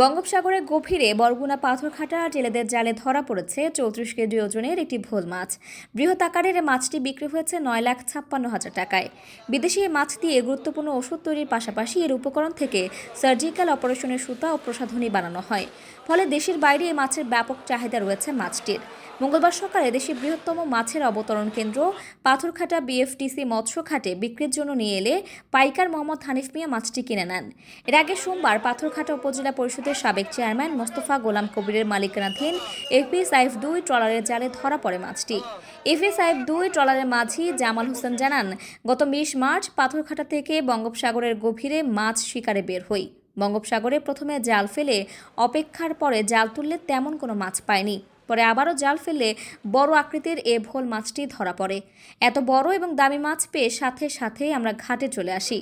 বঙ্গোপসাগরের গভীরে বরগুনা পাথরঘাটা জেলেদের জালে ধরা পড়েছে চৌত্রিশ কেজি ওজনের একটি ভোল মাছ। বৃহৎ আকারের মাছটি বিক্রি হয়েছে নয় লাখ ছাপ্পান্ন হাজার টাকায়। বিদেশি এই মাছ দিয়ে গুরুত্বপূর্ণ ওষুধ তৈরির পাশাপাশি এর উপকরণ থেকে সার্জিক্যাল অপারেশনের সুতা ও প্রসাধনী বানানো হয়। ফলে দেশের বাইরে এই মাছের ব্যাপক চাহিদা রয়েছে মাছটির। মঙ্গলবার সকালে দেশের বৃহত্তম মাছের অবতরণ কেন্দ্র পাথরঘাটা বিএফটিসি মৎস্য ঘাটে বিক্রির জন্য নিয়ে এলে পাইকার মোহাম্মদ হানিফ মিয়া মাছটি কিনে নেন। এর আগে সোমবার পাথরঘাটা উপজেলা পরিষদের সাবেক চেয়ারম্যান মোস্তফা গোলাম কবিরের মালিকানাধীন এফপি সাইফ দুই ট্রলারের জালে ধরা পড়ে মাছটি। এফএ সাইফ দুই ট্রলারের মাঝি জামাল হোসেন জানান, গত বিশ মার্চ পাথরঘাটা থেকে বঙ্গোপসাগরের গভীরে মাছ শিকারে বের হই। বঙ্গোপসাগরে প্রথমে জাল ফেলে অপেক্ষার পরে জাল তুললে তেমন কোনো মাছ পায়নি। পরে আবারও জাল ফেলে বড় আকৃতির এ ভোল মাছটি ধরা পড়ে। এত বড় এবং দামি মাছ পেয়ে সাথে সাথেই আমরা ঘাটে চলে আসি।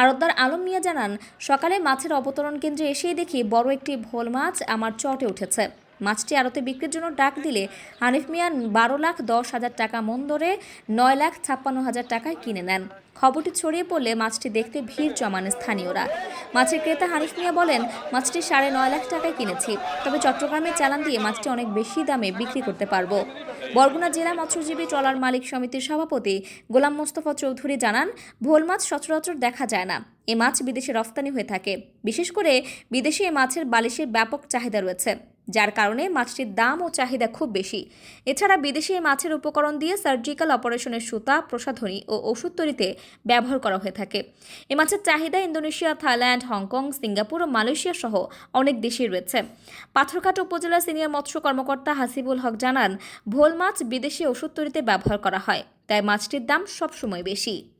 আরতদার আলম মিয়া জানান, সকালে মাছের অবতরণ কেন্দ্রে এসেই দেখি বড় একটি ভোল মাছ আমার চটে উঠেছে। মাছটি আড়তে বিক্রির জন্য ডাক দিলে হানিফ মিয়া বারো লাখ দশ হাজার টাকা মন ধরে নয় লাখ ছাপ্পান্ন হাজার টাকায় কিনে নেন। খবরটি ছড়িয়ে পড়লে মাছটি দেখতে ভিড় জমান স্থানীয়রা। মাছের ক্রেতা হানিফ মিয়া বলেন, মাছটি সাড়ে নয় লাখ টাকায় কিনেছি, তবে চট্টগ্রামে চালান দিয়ে মাছটি অনেক বেশি দামে বিক্রি করতে পারব। বরগুনা জেলা মৎস্যজীবী ট্রলার মালিক সমিতির সভাপতি গোলাম মোস্তফা চৌধুরী জানান, ভোল মাছ সচরাচর দেখা যায় না। এ মাছ বিদেশে রফতানি হয়ে থাকে। বিশেষ করে বিদেশে এ মাছের বালিশের ব্যাপক চাহিদা রয়েছে। যার কারণে মাছটির দাম ও চাহিদা খুব বেশি। এছাড়া বিদেশি মাছের উপকরণ দিয়ে সার্জিক্যাল অপারেশনের সুতা, প্রসাধনী ও ওষুধ তৈরিতে ব্যবহার করা হয়ে থাকে। এ মাছের চাহিদা Indonesia, Thailand, Hong Kong, Singapore ও মালয়েশিয়া সহ অনেক দেশেই রয়েছে। পাথরঘাট উপজেলার সিনিয়র মৎস্য কর্মকর্তা হাসিবুল হক জানান, ভোল মাছ বিদেশি ওষুধ তৈরিতে ব্যবহার করা হয়, তাই মাছটির দাম সবসময় বেশি।